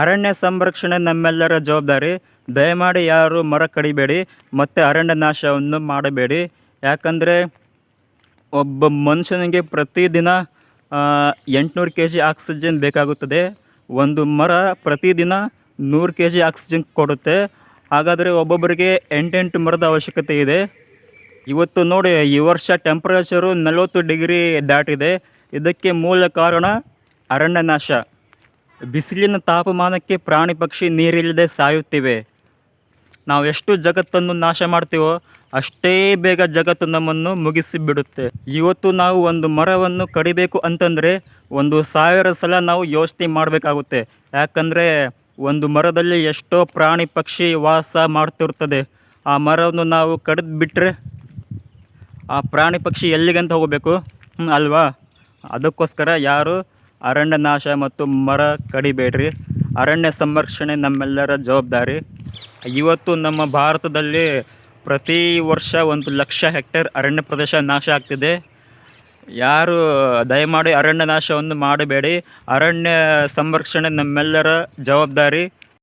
ಅರಣ್ಯ ಸಂರಕ್ಷಣೆ ನಮ್ಮೆಲ್ಲರ ಜವಾಬ್ದಾರಿ. ದಯಮಾಡಿ ಯಾರು ಮರ ಕಡಿಬೇಡಿ, ಮತ್ತು ಅರಣ್ಯ ನಾಶವನ್ನು ಮಾಡಬೇಡಿ. ಯಾಕಂದರೆ ಒಬ್ಬ ಮನುಷ್ಯನಿಗೆ ಪ್ರತಿದಿನ ಎಂಟುನೂರು ಕೆ ಜಿ ಆಕ್ಸಿಜನ್ ಬೇಕಾಗುತ್ತದೆ. ಒಂದು ಮರ ಪ್ರತಿದಿನ ನೂರು ಕೆ ಜಿ ಆಕ್ಸಿಜನ್ ಕೊಡುತ್ತೆ. ಹಾಗಾದರೆ ಒಬ್ಬೊಬ್ಬರಿಗೆ ಎಂಟೆಂಟು ಮರದ ಅವಶ್ಯಕತೆ ಇದೆ. ಇವತ್ತು ನೋಡಿ, ಈ ವರ್ಷ ಟೆಂಪ್ರೇಚರು ನಲವತ್ತು ಡಿಗ್ರಿ ದಾಟಿದೆ. ಇದಕ್ಕೆ ಮೂಲ ಕಾರಣ ಅರಣ್ಯ ನಾಶ. ಬಿಸಿಲಿನ ತಾಪಮಾನಕ್ಕೆ ಪ್ರಾಣಿ ಪಕ್ಷಿ ನೀರಿಲ್ಲದೆ ಸಾಯುತ್ತಿವೆ. ನಾವು ಎಷ್ಟು ಜಗತ್ತನ್ನು ನಾಶ ಮಾಡ್ತೀವೋ ಅಷ್ಟೇ ಬೇಗ ಜಗತ್ತು ನಮ್ಮನ್ನು ಮುಗಿಸಿ ಬಿಡುತ್ತೆ ಇವತ್ತು ನಾವು ಒಂದು ಮರವನ್ನು ಕಡಿಬೇಕು ಅಂತಂದರೆ ಒಂದು ಸಾವಿರ ಸಲ ನಾವು ಯೋಚನೆ ಮಾಡಬೇಕಾಗುತ್ತೆ. ಯಾಕಂದರೆ ಒಂದು ಮರದಲ್ಲಿ ಎಷ್ಟೋ ಪ್ರಾಣಿ ಪಕ್ಷಿ ವಾಸ ಮಾಡ್ತಿರ್ತದೆ. ಆ ಮರವನ್ನು ನಾವು ಕಡಿದು ಬಿಟ್ಟರೆ ಆ ಪ್ರಾಣಿ ಪಕ್ಷಿ ಎಲ್ಲಿಗಂತ ಹೋಗಬೇಕು? ಅಲ್ವಾ? ಅದಕ್ಕೋಸ್ಕರ ಯಾರು ಅರಣ್ಯ ನಾಶ ಮತ್ತು ಮರ ಕಡಿಬೇಡ್ರಿ ಅರಣ್ಯ ಸಂರಕ್ಷಣೆ ನಮ್ಮೆಲ್ಲರ ಜವಾಬ್ದಾರಿ. ಇವತ್ತು ನಮ್ಮ ಭಾರತದಲ್ಲಿ ಪ್ರತಿ ವರ್ಷ ಒಂದು ಲಕ್ಷ ಹೆಕ್ಟೇರ್ ಅರಣ್ಯ ಪ್ರದೇಶ ನಾಶ ಆಗ್ತಿದೆ. ಯಾರು ದಯಮಾಡಿ ಅರಣ್ಯ ನಾಶವನ್ನು ಮಾಡಬೇಡಿ. ಅರಣ್ಯ ಸಂರಕ್ಷಣೆ ನಮ್ಮೆಲ್ಲರ ಜವಾಬ್ದಾರಿ.